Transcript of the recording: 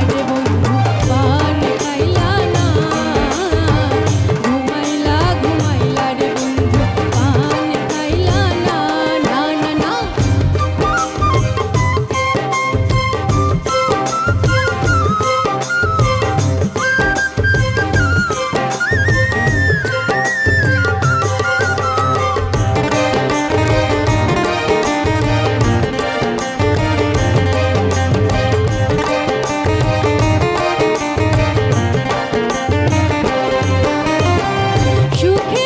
Jibon you can